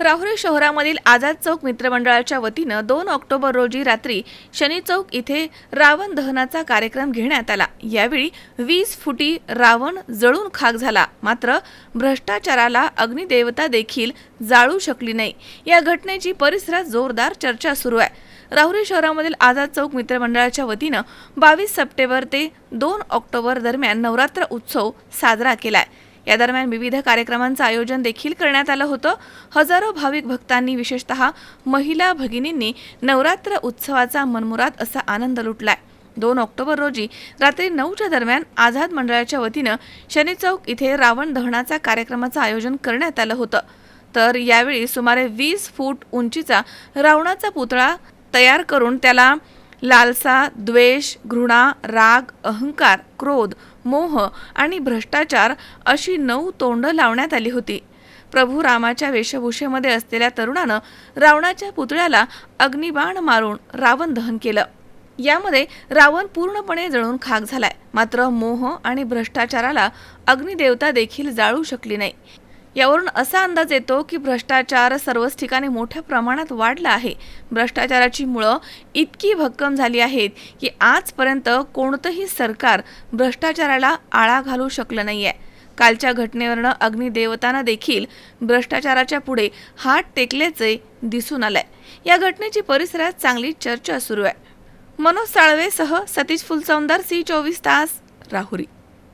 राहुरी शहरामधील आझाद चौक मित्रमंडळाच्या वतीनं दोन ऑक्टोबर रोजी रात्री शनी चौक इथे रावण दहनाचा कार्यक्रम घेण्यात आला. यावेळी वीस फुटी रावण जळून खाक झाला. मात्र भ्रष्टाचाराला अग्निदेवता देखील जाळू शकली नाही. या घटनेची परिसरात जोरदार चर्चा सुरू आहे. राहुरी शहरामधील आझाद चौक मित्रमंडळाच्या वतीनं बावीस सप्टेंबर ते दोन ऑक्टोबर दरम्यान नवरात्र उत्सव साजरा केला आहे या दरम्यान विविध कार्यक्रमांचं आयोजन देखील करण्यात आलं होतं. हजारो भाविक भक्तांनी विशेषतः महिला भगिनींनी नवरात्र उत्सवाचा मनमुराद असा आनंद लुटलाय. दोन ऑक्टोबर रोजी रात्री नऊच्या दरम्यान आझाद मंडळाच्या वतीनं शनी चौक इथे रावण दहनाचा कार्यक्रमाचं आयोजन करण्यात आलं होतं. तर यावेळी सुमारे वीस फूट उंचीचा रावणाचा पुतळा तयार करून त्याला लालसा द्वेष घृणा राग अहंकार क्रोध मोह आणि भ्रष्टाचार अशी नऊ तोंड लावण्यात आली होती. प्रभू रामाच्या वेशभूषेमध्ये असलेल्या तरुणानं रावणाच्या पुतळ्याला अग्निबाण मारून रावण दहन केलं. यामध्ये रावण पूर्णपणे जळून खाक झालाय. मात्र मोह आणि भ्रष्टाचाराला अग्निदेवता देखील जाळू शकली नाही. यावरून असा अंदाज येतो की भ्रष्टाचार सर्वच ठिकाणी मोठ्या प्रमाणात वाढला आहे. भ्रष्टाचाराची मुळं इतकी भक्कम झाली आहेत की आजपर्यंत कोणतंही सरकार भ्रष्टाचाराला आळा घालू शकलं नाही आहे कालच्या घटनेवरनं अग्निदेवतांना देखील भ्रष्टाचाराच्या पुढे हात टेकल्याचे दिसून आलंय. या घटनेची परिसरात चांगली चर्चा सुरू आहे. मनोज साळवेसह सतीश फुलसौंदर सी चोवीस तास राहुरी.